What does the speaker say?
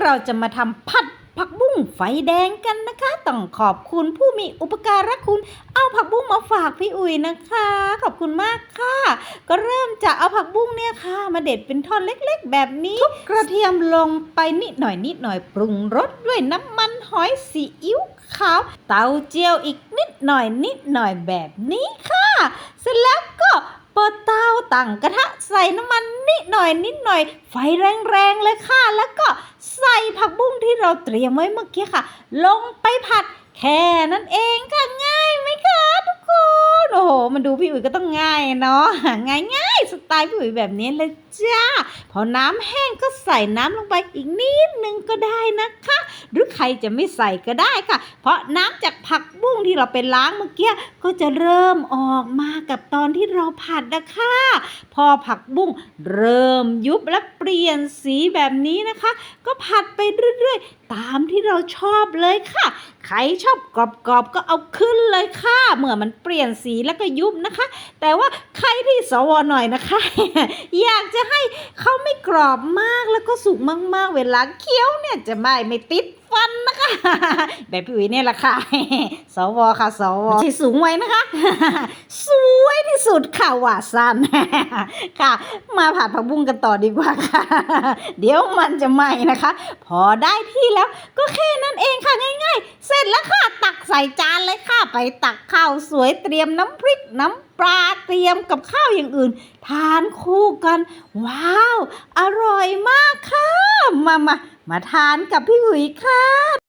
เราจะมาทำผัดผักบุ้งไฟแดงกันนะคะ ต้องขอบคุณผู้มีอุปการะคุณ เอาผักบุ้งมาฝากพี่อุ๋ยนะคะ ขอบคุณมากค่ะ ก็เริ่มจากเอาผักบุ้งเนี่ยค่ะ มาเด็ดเป็นท่อนเล็กๆ แบบนี้ทุบกระเทียมลงไปนิดหน่อยนิดหน่อยปรุงรสด้วยน้ำมันหอยซีอิ๊วขาว เตาเจียวอีกนิดหน่อยนิดหน่อยแบบนี้ค่ะ เสร็จแล้วก็เปิดเตาตั้งกระทะใส่น้ำมันนิดหน่อยนิดหน่อย ไฟแรงๆเลยค่ะแล้วก็ ผักบุ้งที่เราเตรียมไว้เมื่อกี้ค่ะ ลงไปผัดแค่นั้นเองค่ะง่าย มันดูพี่อุ๋ยก็ต้องง่ายเนาะง่ายง่ายสไตล์พี่อุ๋ยแบบนี้เลยจ้า พอน้ำแห้งก็ใส่น้ำลงไปอีกนิดนึงก็ได้นะคะ หรือใครจะไม่ใส่ก็ได้ค่ะ เพราะน้ำจากผักบุ้งที่เราไปล้างเมื่อกี้ก็จะเริ่มออกมากับตอนที่เราผัดนะคะ พอผักบุ้งเริ่มยุบและเปลี่ยนสีแบบนี้นะคะ ก็ผัดไป รื่อยๆ ตามที่เราชอบเลยค่ะ ใครชอบกรอบๆก็เอาขึ้นเลยค่ะ เมื่อมันเปลี่ยนสีแล้วก็ยุบนะคะ แต่ว่าใครที่สวหน่อยนะคะ อยากจะให้เขาไม่กรอบมากแล้วก็สุกมากๆ เวลาเคี้ยวเนี่ยจะไม่ไม่ติด ฟันนะคะ แบบพี่อุ๋ยเนี่ยแหละค่ะ สวค่ะ สวไม่ใช่สูงไว้นะคะ สวยที่สุดค่ะว่าสันค่ะ มาผัดผักบุ้งกันต่อดีกว่าค่ะ เดี๋ยวมันจะไหม้นะคะ พอได้ที่แล้วก็แค่นั้นเองค่ะง่าย ๆ เสร็จแล้วค่ะ ตักใส่จานเลยค่ะ ไปตักข้าวสวยเตรียมน้ำพริกน้ำปลาเตรียมกับข้าวอย่างอื่น ทานคู่กัน ว้าว อร่อยมากค่ะ มามา มาทานกับพี่อุ๋ยค่ะ